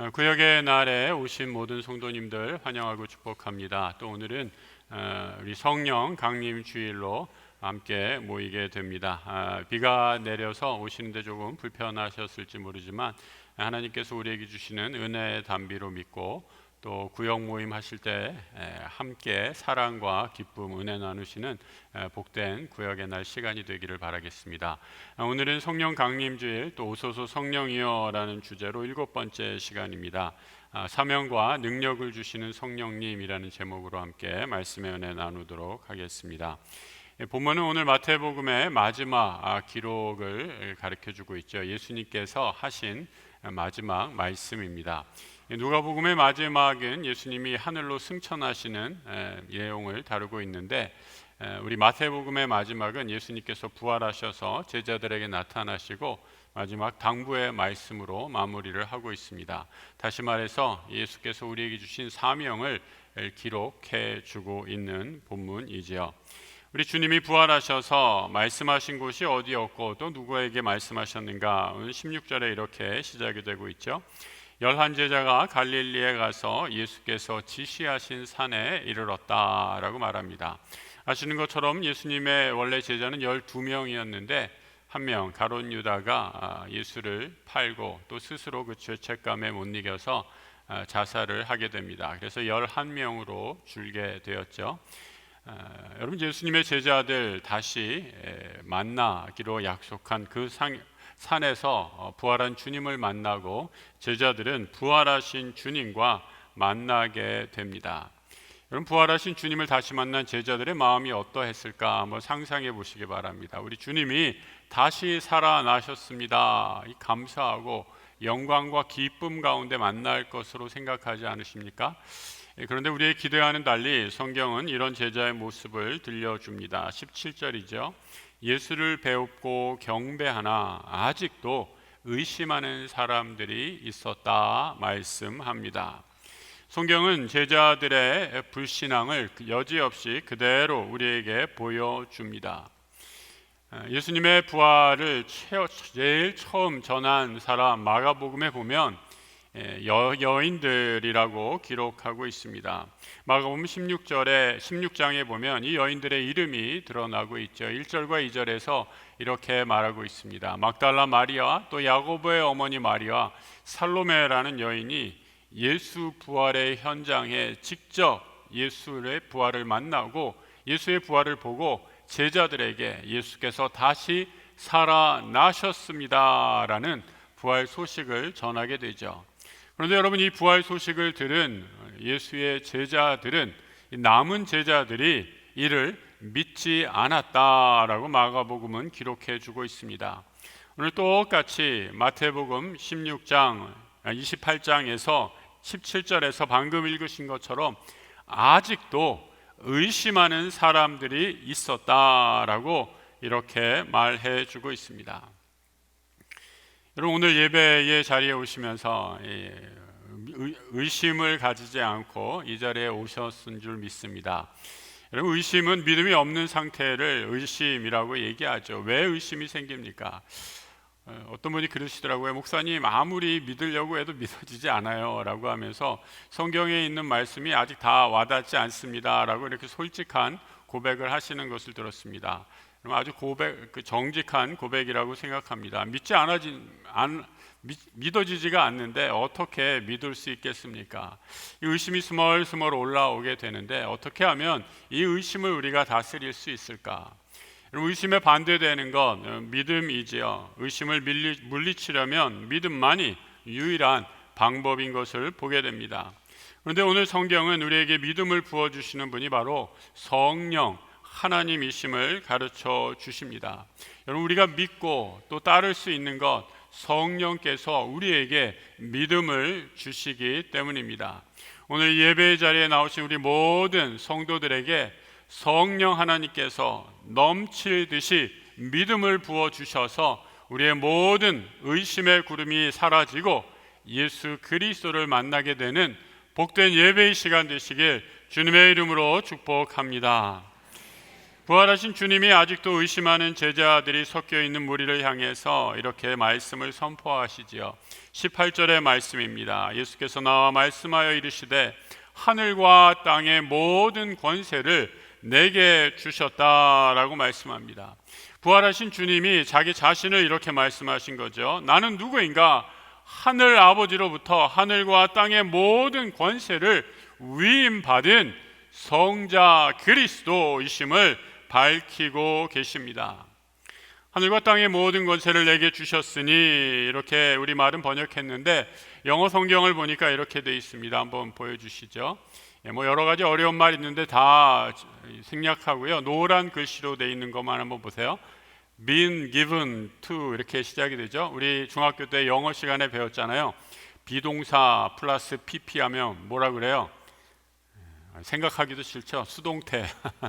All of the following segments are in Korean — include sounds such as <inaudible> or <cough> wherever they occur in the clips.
어, 구역의 날에 오신 모든 성도님들 환영하고 축복합니다. 또 오늘은 어, 우리 성령 강림 주일로 함께 모이게 됩니다. 아, 비가 내려서 오시는데 조금 불편하셨을지 모르지만 하나님께서 우리에게 주시는 은혜의 담비로 믿고 또 구역 모임 하실 때 에, 함께 사랑과 기쁨, 은혜 나누시는 에, 복된 구역의 날 시간이 되기를 바라겠습니다. 아, 오늘은 성령 강림 주일 또 오소서 성령이여라는 주제로 일곱 번째 시간입니다. 아, 사명과 능력을 주시는 성령님이라는 제목으로 함께 말씀의 은혜 나누도록 하겠습니다. 예, 본문은 오늘 마태복음의 마지막 아, 기록을 가르쳐 주고 있죠. 예수님께서 하신 마지막 말씀입니다. 예, 누가복음의 마지막은 예수님이 하늘로 승천하시는 에, 내용을 다루고 있는데 에, 우리 마태복음의 마지막은 예수님께서 부활하셔서 제자들에게 나타나시고 마지막 당부의 말씀으로 마무리를 하고 있습니다. 다시 말해서 예수께서 우리에게 주신 사명을 기록해 주고 있는 본문이지요. 우리 주님이 부활하셔서 말씀하신 곳이 어디였고 또 누구에게 말씀하셨는가? 오늘 16절에 이렇게 시작이 되고 있죠. 열한 제자가 갈릴리에 가서 예수께서 지시하신 산에 이르렀다라고 말합니다. 아시는 것처럼 예수님의 원래 제자는 12명이었는데 한 명 가론 유다가 아, 예수를 팔고 또 스스로 그 죄책감에 못 이겨서 아, 자살을 하게 됩니다. 그래서 11명으로 줄게 되었죠. 아, 여러분 예수님의 제자들 다시 만나기로 약속한 그 상, 산에서 어, 부활한 주님을 만나고 제자들은 부활하신 주님과 만나게 됩니다. 여러분 부활하신 주님을 다시 만난 제자들의 마음이 어떠했을까 한번 상상해 보시기 바랍니다. 우리 주님이 다시 살아나셨습니다. 감사하고 영광과 기쁨 가운데 만날 것으로 생각하지 않으십니까? 예, 그런데 우리의 기대와는 달리 성경은 이런 제자의 모습을 들려줍니다. 17절이죠. 예수를 배웁고 경배하나 아직도 의심하는 사람들이 있었다 말씀합니다. 성경은 제자들의 불신앙을 여지없이 그대로 우리에게 보여줍니다. 예수님의 부활을 제일 처음 전한 사람 마가복음에 보면 예, 여, 여인들이라고 기록하고 있습니다. 마가복음 16절에 16장에 보면 이 여인들의 이름이 드러나고 있죠. 1절과 2절에서 이렇게 말하고 있습니다. 막달라 마리아 또 야고보의 어머니 마리아 살로메라는 여인이 예수 부활의 현장에 직접 예수의 부활을 만나고 예수의 부활을 보고 제자들에게 예수께서 다시 살아나셨습니다라는 부활 소식을 전하게 되죠. 그런데 여러분 이 부활 소식을 들은 예수의 제자들은 남은 제자들이 이를 믿지 않았다라고 마가복음은 기록해 주고 있습니다. 오늘 똑같이 마태복음 16장 28장에서 17절에서 방금 읽으신 것처럼 아직도 의심하는 사람들이 있었다라고 이렇게 말해 주고 있습니다. 여러분 오늘 예배의 자리에 오시면서 의심을 가지지 않고 이 자리에 오셨은 줄 믿습니다. 여러분 의심은 믿음이 없는 상태를 의심이라고 얘기하죠. 왜 의심이 생깁니까? 어, 어떤 분이 그러시더라고요. 목사님 아무리 믿으려고 해도 믿어지지 않아요라고 하면서 성경에 있는 말씀이 아직 다 와닿지 않습니다라고 이렇게 솔직한 고백을 하시는 것을 들었습니다. 아주 고백, 그 정직한 고백이라고 생각합니다. 믿지 않아진 안, 믿, 어지지가 않는데 어떻게 믿을 수 있겠습니까? 이 의심이 스멀스멀 올라오게 되는데 어떻게 하면 이 의심을 우리가 다스릴 수 있을까? 의심에 반대되는 건 어, 믿음이지요. 의심을 밀리, 물리치려면 믿음만이 유일한 방법인 것을 보게 됩니다. 그런데 오늘 성경은 우리에게 믿음을 부어 주시는 분이 바로 성령 하나님이심을 가르쳐 주십니다. 여러분 우리가 믿고 또 따를 수 있는 것 성령께서 우리에게 믿음을 주시기 때문입니다. 오늘 예배의 자리에 나오신 우리 모든 성도들에게 성령 하나님께서 넘칠듯이 믿음을 부어 주셔서 우리의 모든 의심의 구름이 사라지고 예수 그리스도를 만나게 되는 복된 예배의 시간 되시길 주님의 이름으로 축복합니다. 부활하신 주님이 아직도 의심하는 제자들이 섞여 있는 무리를 향해서 이렇게 말씀을 선포하시지요. 18절의 말씀입니다. 예수께서 나와 말씀하여 이르시되 하늘과 땅의 모든 권세를 내게 주셨다라고 말씀합니다. 부활하신 주님이 자기 자신을 이렇게 말씀하신 거죠. 나는 누구인가? 하늘 아버지로부터 하늘과 땅의 모든 권세를 위임받은 성자 그리스도이심을 밝히고 계십니다. 하늘과 땅의 모든 권세를 내게 주셨으니 이렇게 우리 말은 번역했는데 영어 성경을 보니까 이렇게 돼 있습니다. 한번 보여주시죠. 예, 뭐 여러 가지 어려운 말 있는데 다 생략하고요. 노란 글씨로 돼 있는 것만 한번 보세요. been given to 이렇게 시작이 되죠. 우리 중학교 때 영어 시간에 배웠잖아요. 비동사 플러스 pp 하면 뭐라 그래요? 생각하기도 싫죠. 수동태.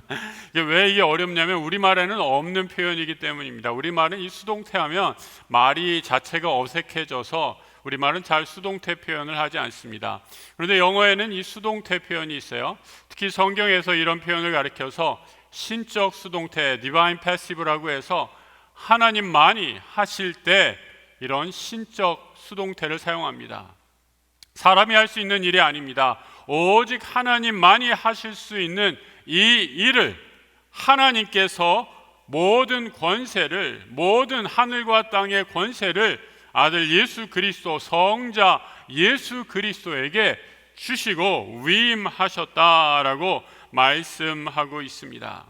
<laughs> 이게 왜 이게 어렵냐면 우리말에는 없는 표현이기 때문입니다. 우리말은 이 수동태 하면 말이 자체가 어색해져서 우리말은 잘 수동태 표현을 하지 않습니다. 그런데 영어에는 이 수동태 표현이 있어요. 특히 성경에서 이런 표현을 가리켜서 신적 수동태, divine passive라고 해서 하나님만이 하실 때 이런 신적 수동태를 사용합니다. 사람이 할 수 있는 일이 아닙니다. 오직 하나님만이 하실 수 있는 이 일을 하나님께서 모든 권세를 모든 하늘과 땅의 권세를 아들 예수 그리스도 성자 예수 그리스도에게 주시고 위임하셨다라고 말씀하고 있습니다.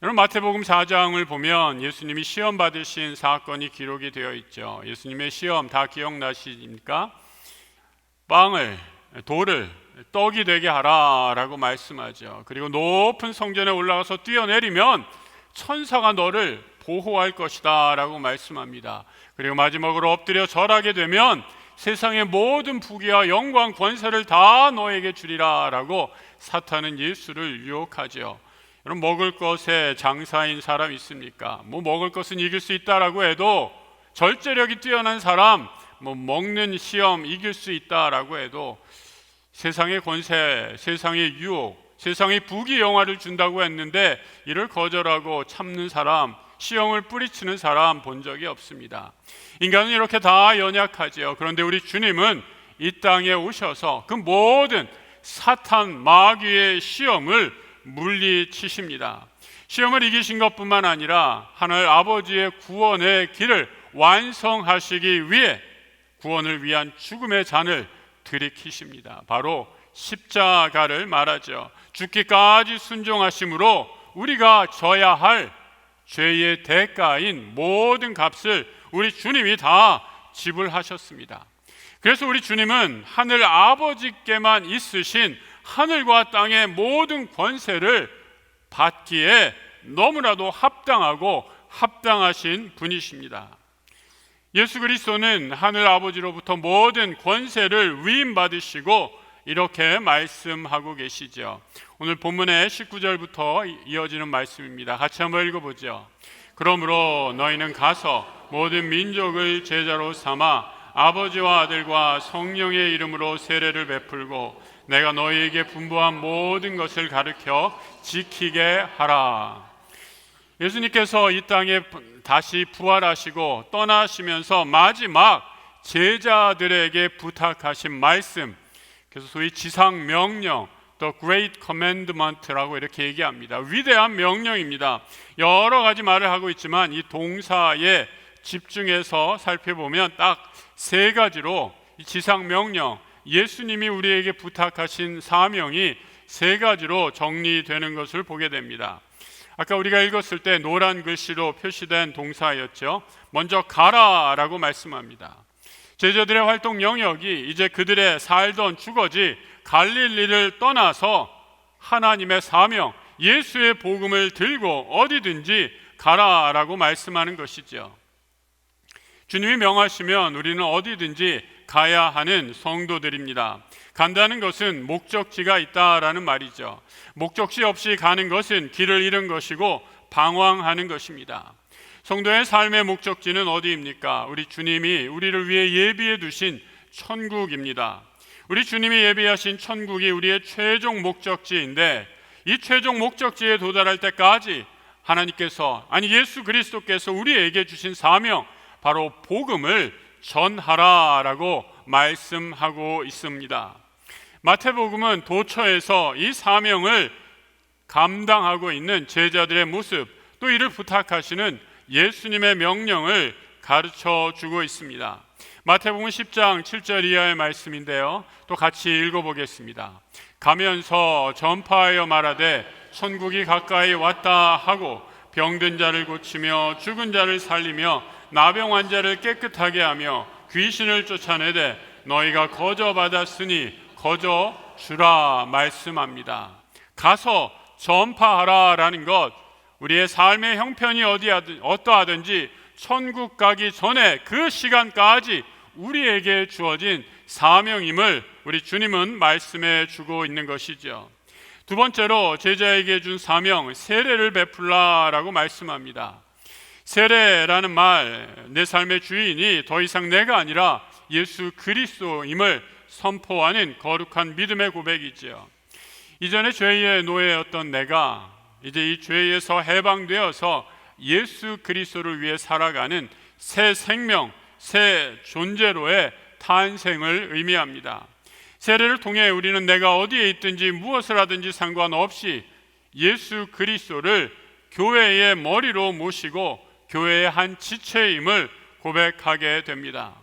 여러분 마태복음 4장을 보면 예수님이 시험 받으신 사건이 기록이 되어 있죠. 예수님의 시험 다 기억나십니까? 빵을 돌을 떡이 되게 하라라고 말씀하죠. 그리고 높은 성전에 올라가서 뛰어내리면 천사가 너를 보호할 것이다라고 말씀합니다. 그리고 마지막으로 엎드려 절하게 되면 세상의 모든 부귀와 영광 권세를 다 너에게 주리라라고 사탄은 예수를 유혹하지요. 여러분 먹을 것에 장사인 사람 있습니까? 뭐 먹을 것은 이길 수 있다라고 해도 절제력이 뛰어난 사람 뭐 먹는 시험 이길 수 있다라고 해도 세상의 권세, 세상의 유혹, 세상의 부귀 영화를 준다고 했는데 이를 거절하고 참는 사람, 시험을 뿌리치는 사람 본 적이 없습니다. 인간은 이렇게 다 연약하지요. 그런데 우리 주님은 이 땅에 오셔서 그 모든 사탄 마귀의 시험을 물리치십니다. 시험을 이기신 것뿐만 아니라 하늘 아버지의 구원의 길을 완성하시기 위해 구원을 위한 죽음의 잔을 들이키십니다. 바로 십자가를 말하죠. 죽기까지 순종하심으로 우리가 져야 할 죄의 대가인 모든 값을 우리 주님이 다 지불하셨습니다. 그래서 우리 주님은 하늘 아버지께만 있으신 하늘과 땅의 모든 권세를 받기에 너무나도 합당하고 합당하신 분이십니다. 예수 그리스도는 하늘 아버지로부터 모든 권세를 위임 받으시고 이렇게 말씀하고 계시죠. 오늘 본문의 19절부터 이어지는 말씀입니다. 같이 한번 읽어 보죠. 그러므로 너희는 가서 모든 민족을 제자로 삼아 아버지와 아들과 성령의 이름으로 세례를 베풀고 내가 너희에게 분부한 모든 것을 가르쳐 지키게 하라. 예수님께서 이 땅에 다시 부활하시고 떠나시면서 마지막 제자들에게 부탁하신 말씀, 그래서 소위 지상 명령, The Great Commandment라고 이렇게 얘기합니다. 위대한 명령입니다. 여러 가지 말을 하고 있지만 이 동사에 집중해서 살펴보면 딱 세 가지로 지상 명령, 예수님이 우리에게 부탁하신 사명이 세 가지로 정리되는 것을 보게 됩니다. 아까 우리가 읽었을 때 노란 글씨로 표시된 동사였죠. 먼저 가라라고 말씀합니다. 제자들의 활동 영역이 이제 그들의 살던 주거지 갈릴리를 떠나서 하나님의 사명, 예수의 복음을 들고 어디든지 가라라고 말씀하는 것이죠. 주님이 명하시면 우리는 어디든지 가야 하는 성도들입니다. 간다는 것은 목적지가 있다라는 말이죠. 목적지 없이 가는 것은 길을 잃은 것이고 방황하는 것입니다. 성도의 삶의 목적지는 어디입니까? 우리 주님이 우리를 위해 예비해 두신 천국입니다. 우리 주님이 예비하신 천국이 우리의 최종 목적지인데 이 최종 목적지에 도달할 때까지 하나님께서 아니 예수 그리스도께서 우리에게 주신 사명 바로 복음을 전하라라고 말씀하고 있습니다. 마태복음은 도처에서 이 사명을 감당하고 있는 제자들의 모습 또 이를 부탁하시는 예수님의 명령을 가르쳐 주고 있습니다. 마태복음 10장 7절 이하의 말씀인데요. 또 같이 읽어 보겠습니다. 가면서 전파하여 말하되 천국이 가까이 왔다 하고 병든 자를 고치며 죽은 자를 살리며 나병 환자를 깨끗하게 하며 귀신을 쫓아내되 너희가 거저 받았으니 거저 주라 말씀합니다. 가서 전파하라 라는 것 우리의 삶의 형편이 어디하든 어떠하든지 천국 가기 전에 그 시간까지 우리에게 주어진 사명임을 우리 주님은 말씀해 주고 있는 것이죠. 두 번째로 제자에게 준 사명 세례를 베풀라라고 말씀합니다. 세례라는 말, 내 삶의 주인이 더 이상 내가 아니라 예수 그리스도임을 선포하는 거룩한 믿음의 고백이지요. 이전에 죄의 노예였던 내가 이제 이 죄에서 해방되어서 예수 그리스도를 위해 살아가는 새 생명, 새 존재로의 탄생을 의미합니다. 세례를 통해 우리는 내가 어디에 있든지 무엇을 하든지 상관없이 예수 그리스도를 교회의 머리로 모시고 교회의 한 지체임을 고백하게 됩니다.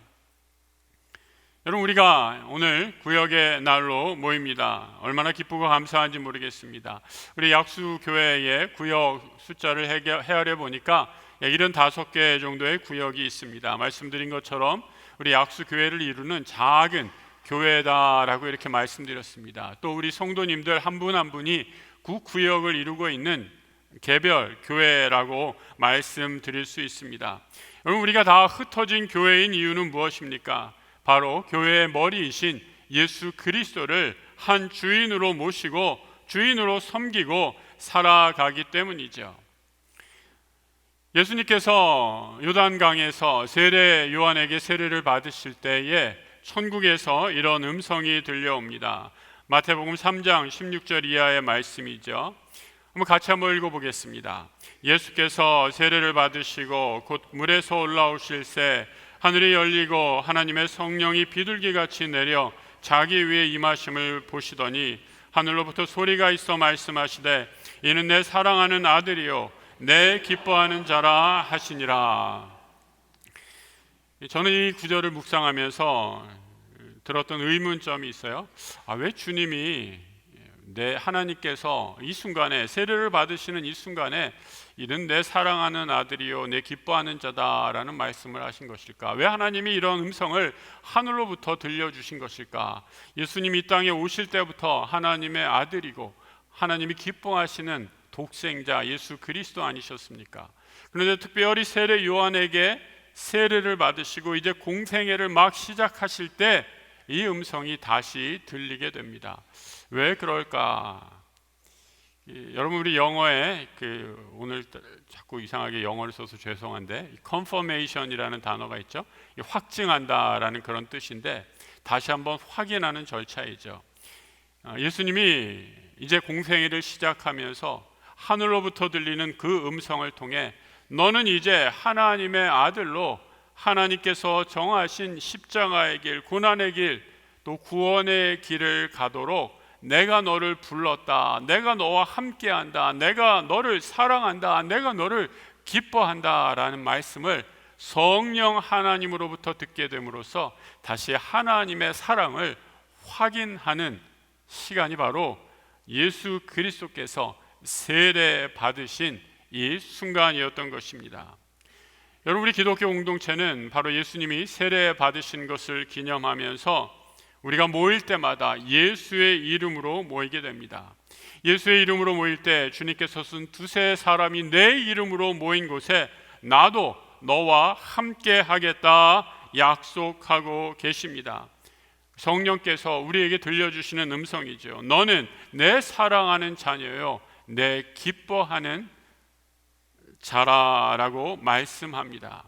여러분 우리가 오늘 구역의 날로 모입니다. 얼마나 기쁘고 감사한지 모르겠습니다. 우리 약수 교회의 구역 숫자를 헤아려 보니까 75개 정도의 구역이 있습니다. 말씀드린 것처럼 우리 약수 교회를 이루는 작은 교회다라고 이렇게 말씀드렸습니다. 또 우리 성도님들 한 분한 한 분이 구 구역을 이루고 있는 개별 교회라고 말씀드릴 수 있습니다. 여러분 우리가 다 흩어진 교회인 이유는 무엇입니까? 바로 교회의 머리이신 예수 그리스도를 한 주인으로 모시고 주인으로 섬기고 살아가기 때문이죠. 예수님께서 요단강에서 세례 요한에게 세례를 받으실 때에 천국에서 이런 음성이 들려옵니다. 마태복음 3장 16절 이하의 말씀이죠. 한번 같이 한번 읽어보겠습니다. 예수께서 세례를 받으시고 곧 물에서 올라오실새 하늘이 열리고 하나님의 성령이 비둘기같이 내려 자기 위에 임하심을 보시더니 하늘로부터 소리가 있어 말씀하시되 이는 내 사랑하는 아들이요 내 기뻐하는 자라 하시니라. 저는 이 구절을 묵상하면서 들었던 의문점이 있어요. 아, 왜 주님이 내 하나님께서 이 순간에 세례를 받으시는 이 순간에 이는 내 사랑하는 아들이요 내 기뻐하는 자다라는 말씀을 하신 것일까? 왜 하나님이 이런 음성을 하늘로부터 들려 주신 것일까? 예수님이 이 땅에 오실 때부터 하나님의 아들이고 하나님이 기뻐하시는 독생자 예수 그리스도 아니셨습니까? 그런데 특별히 세례 요한에게 세례를 받으시고 이제 공생애를 막 시작하실 때 이 음성이 다시 들리게 됩니다. 왜 그럴까? 여러분 우리 영어에 그 오늘 자꾸 이상하게 영어를 써서 죄송한데 confirmation이라는 단어가 있죠. 확증한다라는 그런 뜻인데 다시 한번 확인하는 절차이죠. 어, 예수님이 이제 공생애를 시작하면서 하늘로부터 들리는 그 음성을 통해 너는 이제 하나님의 아들로 하나님께서 정하신 십자가의 길, 고난의 길, 또 구원의 길을 가도록 내가 너를 불렀다. 내가 너와 함께한다. 내가 너를 사랑한다. 내가 너를 기뻐한다라는 말씀을 성령 하나님으로부터 듣게 됨으로써 다시 하나님의 사랑을 확인하는 시간이 바로 예수 그리스도께서 세례 받으신 이 순간이었던 것입니다. 여러분 우리 기독교 공동체는 바로 예수님이 세례 받으신 것을 기념하면서 우리가 모일 때마다 예수의 이름으로 모이게 됩니다. 예수의 이름으로 모일 때 주님께서 쓴 두세 사람이 내 이름으로 모인 곳에 나도 너와 함께 하겠다 약속하고 계십니다. 성령께서 우리에게 들려주시는 음성이죠. 너는 내 사랑하는 자녀요, 내 기뻐하는 자라라고 말씀합니다.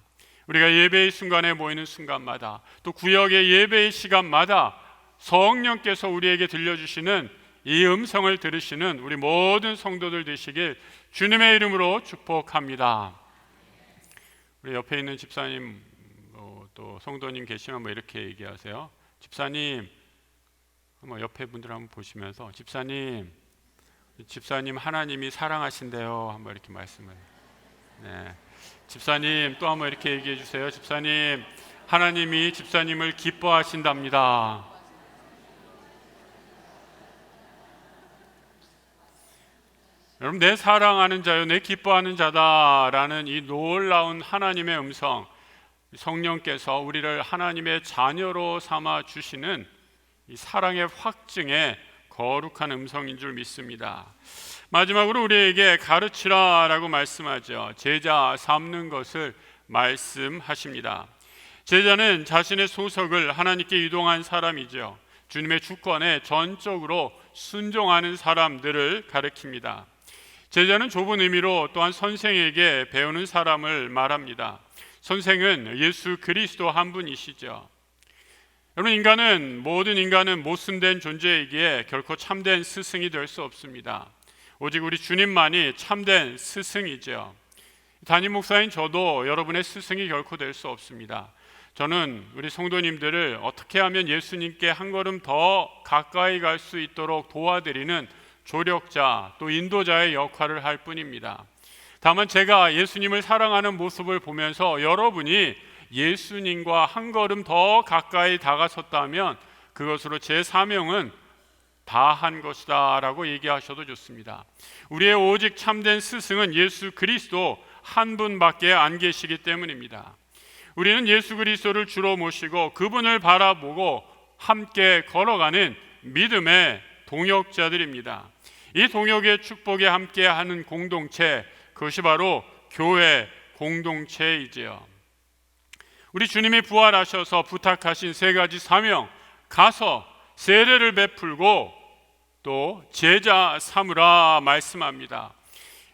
우리가 예배의 순간에 모이는 순간마다 또 구역의 예배의 시간마다 성령께서 우리에게 들려주시는 이 음성을 들으시는 우리 모든 성도들 되시길 주님의 이름으로 축복합니다. 우리 옆에 있는 집사님 어, 또 성도님 계시면 뭐 이렇게 얘기하세요. 집사님 한번 옆에 분들 한번 보시면서 집사님 집사님 하나님이 사랑하신대요. 한번 이렇게 말씀을. 네. 집사님 또 한번 이렇게 얘기해 주세요. 집사님 하나님이 집사님을 기뻐하신답니다. 여러분 내 사랑하는 자요 내 기뻐하는 자다라는 이 놀라운 하나님의 음성 성령께서 우리를 하나님의 자녀로 삼아 주시는 이 사랑의 확증의 거룩한 음성인 줄 믿습니다. 마지막으로 우리에게 가르치라라고 말씀하죠. 제자 삼는 것을 말씀하십니다. 제자는 자신의 소속을 하나님께 이동한 사람이죠. 주님의 주권에 전적으로 순종하는 사람들을 가리킵니다. 제자는 좁은 의미로 또한 선생에게 배우는 사람을 말합니다. 선생은 예수 그리스도 한 분이시죠. 여러분 인간은 모든 인간은 모순된 존재이기에 결코 참된 스승이 될 수 없습니다. 오직 우리 주님만이 참된 스승이죠. 담임 목사인 저도 여러분의 스승이 결코 될 수 없습니다. 저는 우리 성도님들을 어떻게 하면 예수님께 한 걸음 더 가까이 갈 수 있도록 도와드리는 조력자 또 인도자의 역할을 할 뿐입니다. 다만 제가 예수님을 사랑하는 모습을 보면서 여러분이 예수님과 한 걸음 더 가까이 다가섰다면 그것으로 제 사명은 다 한 것이다 라고 얘기하셔도 좋습니다. 우리의 오직 참된 스승은 예수 그리스도 한 분밖에 안 계시기 때문입니다. 우리는 예수 그리스도를 주로 모시고 그분을 바라보고 함께 걸어가는 믿음의 동역자들입니다. 이 동역의 축복에 함께하는 공동체 그것이 바로 교회 공동체이지요. 우리 주님이 부활하셔서 부탁하신 세 가지 사명 가서 세례를 베풀고 또 제자 삼으라 말씀합니다.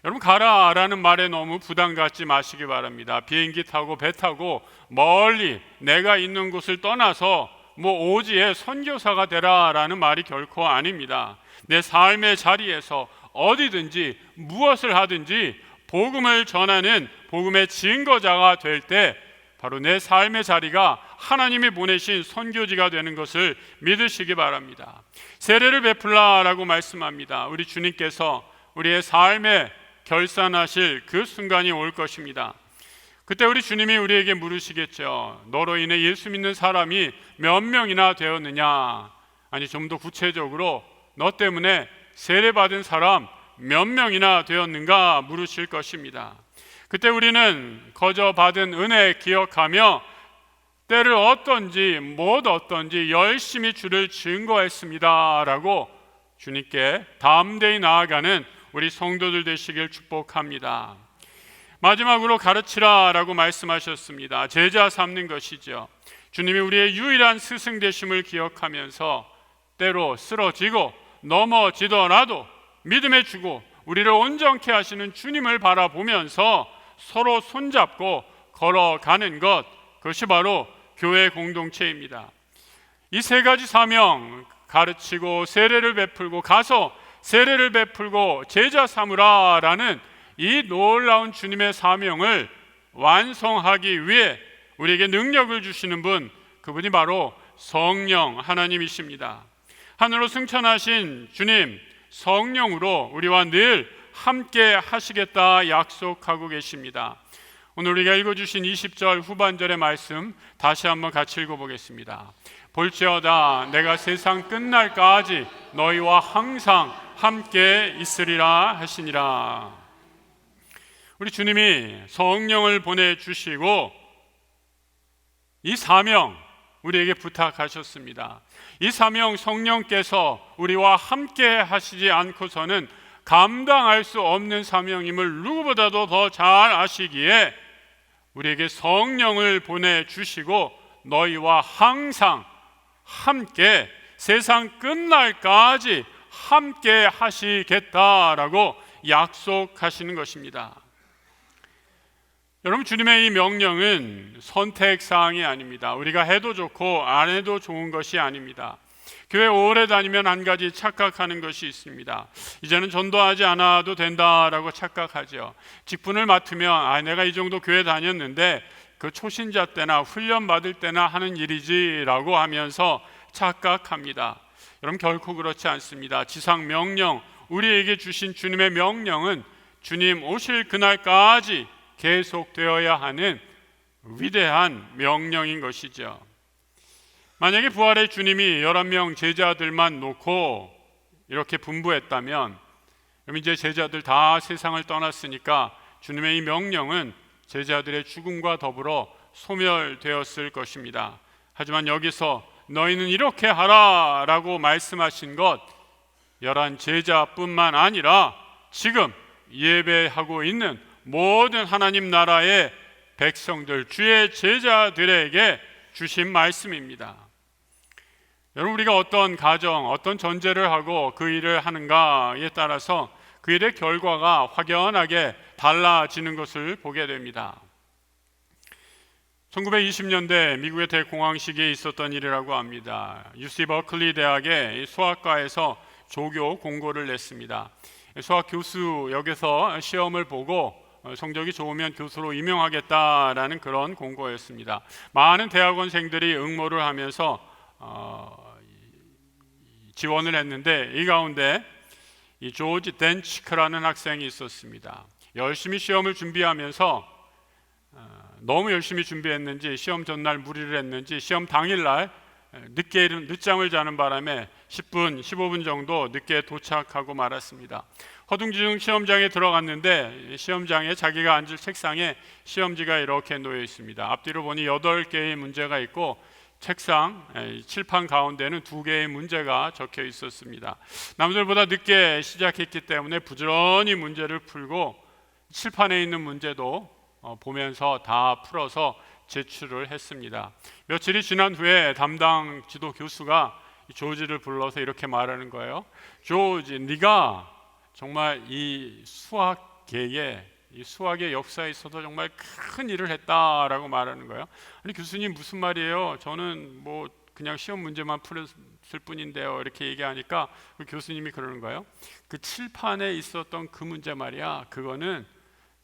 여러분 가라라는 말에 너무 부담 갖지 마시기 바랍니다. 비행기 타고 배 타고 멀리 내가 있는 곳을 떠나서 뭐 오지에 선교사가 되라라는 말이 결코 아닙니다. 내 삶의 자리에서 어디든지 무엇을 하든지 복음을 전하는 복음의 증거자가 될 때 바로 내 삶의 자리가 하나님이 보내신 선교지가 되는 것을 믿으시기 바랍니다. 세례를 베풀라라고 말씀합니다. 우리 주님께서 우리의 삶에 결산하실 그 순간이 올 것입니다. 그때 우리 주님이 우리에게 물으시겠죠. 너로 인해 예수 믿는 사람이 몇 명이나 되었느냐? 아니 좀 더 구체적으로 너 때문에 세례 받은 사람 몇 명이나 되었는가 물으실 것입니다. 그때 우리는 거저 받은 은혜 기억하며 때를 어떤지 못 어떤지 열심히 주를 증거했습니다라고 주님께 담대히 나아가는 우리 성도들 되시길 축복합니다. 마지막으로 가르치라라고 말씀하셨습니다. 제자 삼는 것이죠. 주님이 우리의 유일한 스승 되심을 기억하면서 때로 쓰러지고 넘어지더라도 믿음에 주고 우리를 온전케 하시는 주님을 바라보면서 서로 손잡고 걸어가는 것 그것이 바로 교회 공동체입니다. 이 세 가지 사명 가르치고 세례를 베풀고 가서 세례를 베풀고 제자 삼으라라는 이 놀라운 주님의 사명을 완성하기 위해 우리에게 능력을 주시는 분 그분이 바로 성령 하나님이십니다. 하늘로 승천하신 주님 성령으로 우리와 늘 함께 하시겠다 약속하고 계십니다. 오늘 우리가 읽어주신 20절 후반절의 말씀 다시 한번 같이 읽어보겠습니다. 볼지어다 내가 세상 끝날까지 너희와 항상 함께 있으리라 하시니라. 우리 주님이 성령을 보내주시고 이 사명 우리에게 부탁하셨습니다. 이 사명 성령께서 우리와 함께 하시지 않고서는 감당할 수 없는 사명임을 누구보다도 더 잘 아시기에 우리에게 성령을 보내 주시고 너희와 항상 함께 세상 끝날까지 함께 하시겠다라고 약속하시는 것입니다. 여러분 주님의 이 명령은 선택 사항이 아닙니다. 우리가 해도 좋고 안 해도 좋은 것이 아닙니다. 교회 오래 다니면 한 가지 착각하는 것이 있습니다. 이제는 전도하지 않아도 된다라고 착각하죠. 직분을 맡으면 아 내가 이 정도 교회 다녔는데 그 초신자 때나 훈련 받을 때나 하는 일이지라고 하면서 착각합니다. 여러분 결코 그렇지 않습니다. 지상 명령 우리에게 주신 주님의 명령은 주님 오실 그날까지 계속되어야 하는 위대한 명령인 것이죠. 만약에 부활의 주님이 11명 제자들만 놓고 이렇게 분부했다면 그럼 이제 제자들 다 세상을 떠났으니까 주님의 이 명령은 제자들의 죽음과 더불어 소멸되었을 것입니다. 하지만 여기서 너희는 이렇게 하라라고 말씀하신 것 열한 제자뿐만 아니라 지금 예배하고 있는 모든 하나님 나라의 백성들 주의 제자들에게 주신 말씀입니다. 여러분 우리가 어떤 가정, 어떤 전제를 하고 그 일을 하는가에 따라서 그 일의 결과가 확연하게 달라지는 것을 보게 됩니다. 1920년대 미국의 대공황 시기에 있었던 일이라고 합니다. UC 버클리 대학의 수학과에서 조교 공고를 냈습니다. 수학 교수 여기서 시험을 보고 성적이 좋으면 교수로 임명하겠다라는 그런 공고였습니다. 많은 대학원생들이 응모를 하면서 어, 지원을 했는데 이 가운데 이 조지 덴치크라는 학생이 있었습니다. 열심히 시험을 준비하면서 어, 너무 열심히 준비했는지 시험 전날 무리를 했는지 시험 당일날 늦게 늦잠을 자는 바람에 10분, 15분 정도 늦게 도착하고 말았습니다. 허둥지둥 시험장에 들어갔는데 시험장에 자기가 앉을 책상에 시험지가 이렇게 놓여 있습니다. 앞뒤로 보니 8개의 문제가 있고 책상 칠판 가운데는 두 개의 문제가 적혀 있었습니다. 남들보다 늦게 시작했기 때문에 부지런히 문제를 풀고 칠판에 있는 문제도 어, 보면서 다 풀어서 제출을 했습니다. 며칠이 지난 후에 담당 지도 교수가 조지를 불러서 이렇게 말하는 거예요. 조지, 네가 정말 이 수학계에 이 수학의 역사에 있어서 정말 큰 일을 했다라고 말하는 거예요. 아니 교수님 무슨 말이에요? 저는 뭐 그냥 시험 문제만 풀었을 뿐인데요. 이렇게 얘기하니까 그 교수님이 그러는 거예요. 그 칠판에 있었던 그 문제 말이야. 그거는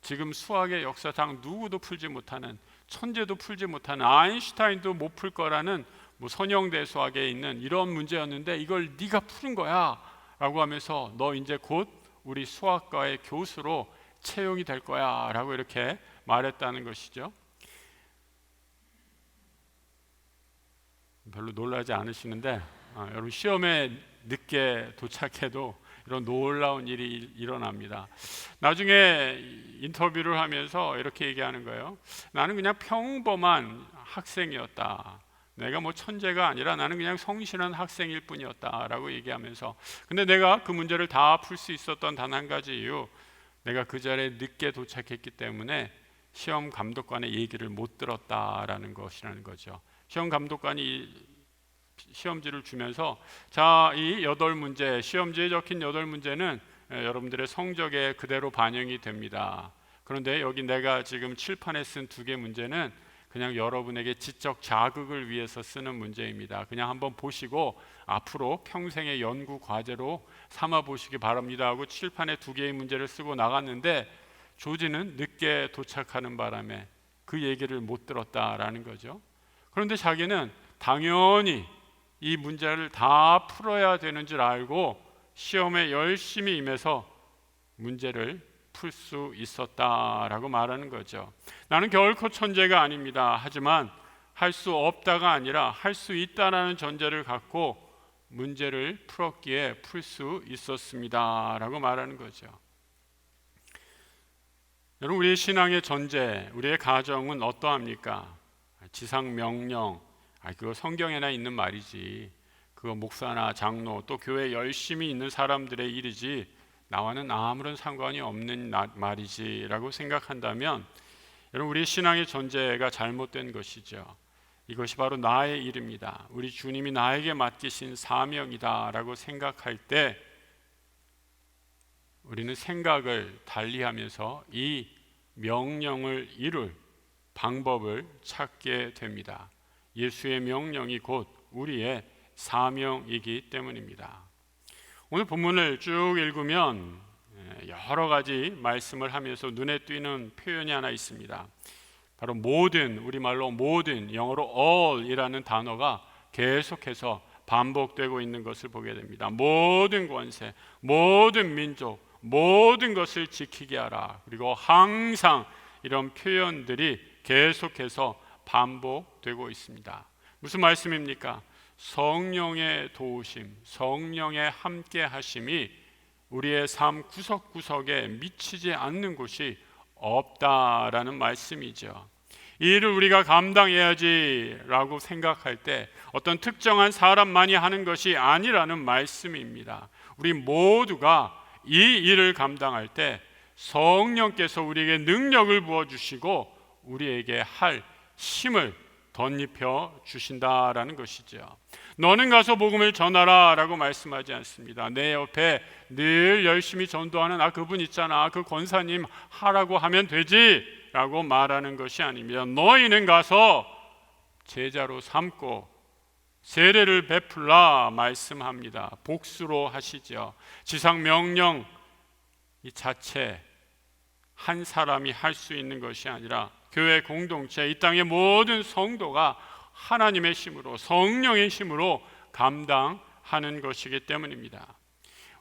지금 수학의 역사상 누구도 풀지 못하는 천재도 풀지 못하는 아인슈타인도 못 풀 거라는 뭐 선형대 수학에 있는 이런 문제였는데 이걸 네가 푸는 거야라고 하면서 너 이제 곧 우리 수학과의 교수로 채용이 될 거야 라고 이렇게 말했다는 것이죠. 별로 놀라지 않으시는데 아, 여러분 시험에 늦게 도착해도 이런 놀라운 일이 일어납니다. 나중에 인터뷰를 하면서 이렇게 얘기하는 거예요. 나는 그냥 평범한 학생이었다. 내가 뭐 천재가 아니라 나는 그냥 성실한 학생일 뿐이었다라고 얘기하면서 근데 내가 그 문제를 다 풀 수 있었던 단 한 가지 이유 내가 그 자리에 늦게 도착했기 때문에 시험 감독관의 얘기를 못 들었다라는 것이라는 거죠. 시험 감독관이 시험지를 주면서 자, 이 여덟 문제, 시험지에 적힌 여덟 문제는 여러분들의 성적에 그대로 반영이 됩니다. 그런데 여기 내가 지금 칠판에 쓴 두 개 문제는 그냥 여러분에게 지적 자극을 위해서 쓰는 문제입니다. 그냥 한번 보시고 앞으로 평생의 연구 과제로 삼아 보시기 바랍니다 하고 칠판에 두 개의 문제를 쓰고 나갔는데 조지는 늦게 도착하는 바람에 그 얘기를 못 들었다라는 거죠. 그런데 자기는 당연히 이 문제를 다 풀어야 되는 줄 알고 시험에 열심히 임해서 문제를 풀 수 있었다라고 말하는 거죠. 나는 결코 천재가 아닙니다. 하지만 할 수 없다가 아니라 할 수 있다라는 전제를 갖고 문제를 풀었기에 풀 수 있었습니다라고 말하는 거죠. 여러분 우리의 신앙의 전제, 우리의 가정은 어떠합니까? 지상 명령, 아 그거 성경에나 있는 말이지. 그거 목사나 장로 또 교회 열심히 있는 사람들의 일이지 나와는 아무런 상관이 없는 말이지라고 생각한다면 여러분 우리 신앙의 전제가 잘못된 것이죠. 이것이 바로 나의 일입니다. 우리 주님이 나에게 맡기신 사명이다라고 생각할 때 우리는 생각을 달리하면서 이 명령을 이룰 방법을 찾게 됩니다. 예수의 명령이 곧 우리의 사명이기 때문입니다. 오늘 본문을 쭉 읽으면 예, 여러 가지 말씀을 하면서 눈에 띄는 표현이 하나 있습니다. 바로 모든 우리말로 모든 영어로 all이라는 단어가 계속해서 반복되고 있는 것을 보게 됩니다. 모든 권세, 모든 민족, 모든 것을 지키게 하라. 그리고 항상 이런 표현들이 계속해서 반복되고 있습니다. 무슨 말씀입니까? 성령의 도우심, 성령의 함께 하심이 우리의 삶 구석구석에 미치지 않는 곳이 없다라는 말씀이죠. 이 일을 우리가 감당해야지라고 생각할 때 어떤 특정한 사람만이 하는 것이 아니라는 말씀입니다. 우리 모두가 이 일을 감당할 때 성령께서 우리에게 능력을 부어 주시고 우리에게 할 힘을 덧입혀 주신다라는 것이죠. 너는 가서 복음을 전하라라고 말씀하지 않습니다. 내 옆에 늘 열심히 전도하는 아 그분 있잖아. 그 권사님 하라고 하면 되지라고 말하는 것이 아닙니다. 너희는 가서 제자로 삼고 세례를 베풀라 말씀합니다. 복수로 하시죠. 지상 명령 이 자체 한 사람이 할 수 있는 것이 아니라 교회 공동체 이 땅의 모든 성도가 하나님의 힘으로 성령의 힘으로 감당하는 것이기 때문입니다.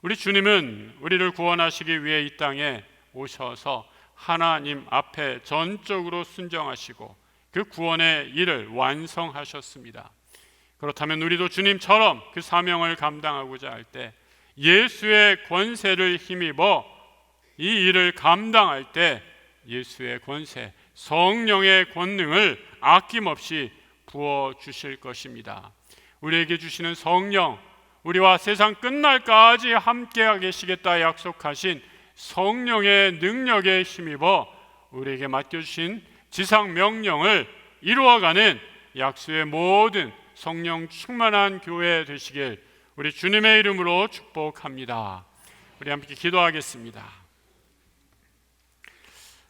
우리 주님은 우리를 구원하시기 위해 이 땅에 오셔서 하나님 앞에 전적으로 순정하시고 그 구원의 일을 완성하셨습니다. 그렇다면 우리도 주님처럼 그 사명을 감당하고자 할 때 예수의 권세를 힘입어 이 일을 감당할 때 예수의 권세, 성령의 권능을 아낌없이 부어 주실 것입니다. 우리에게 주시는 성령, 우리와 세상 끝날까지 함께하 계시겠다 약속하신 성령의 능력에 힘입어 우리에게 맡겨주신 지상 명령을 이루어가는 약수의 모든 성령 충만한 교회 되시길 우리 주님의 이름으로 축복합니다. 우리 함께 기도하겠습니다.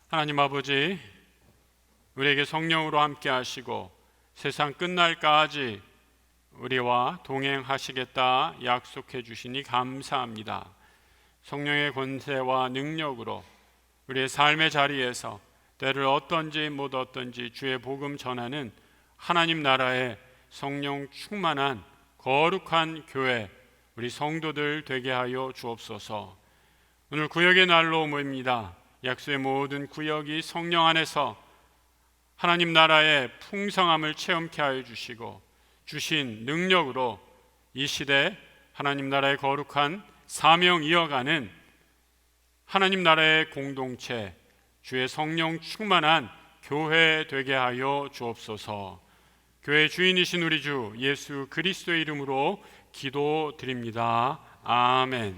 하나님 아버지, 우리에게 성령으로 함께 하시고 세상 끝날까지 우리와 동행하시겠다 약속해 주시니 감사합니다. 성령의 권세와 능력으로 우리의 삶의 자리에서 때를 어떤지 못 어떤지 주의 복음 전하는 하나님 나라의 성령 충만한 거룩한 교회 우리 성도들 되게 하여 주옵소서. 오늘 구역의 날로 모입니다. 약수의 모든 구역이 성령 안에서 하나님 나라의 풍성함을 체험케 하여 주시고 주신 능력으로 이 시대 하나님 나라의 거룩한 사명 이어가는 하나님 나라의 공동체 주의 성령 충만한 교회 되게 하여 주옵소서. 교회 주인이신 우리 주 예수 그리스도의 이름으로 기도드립니다. 아멘.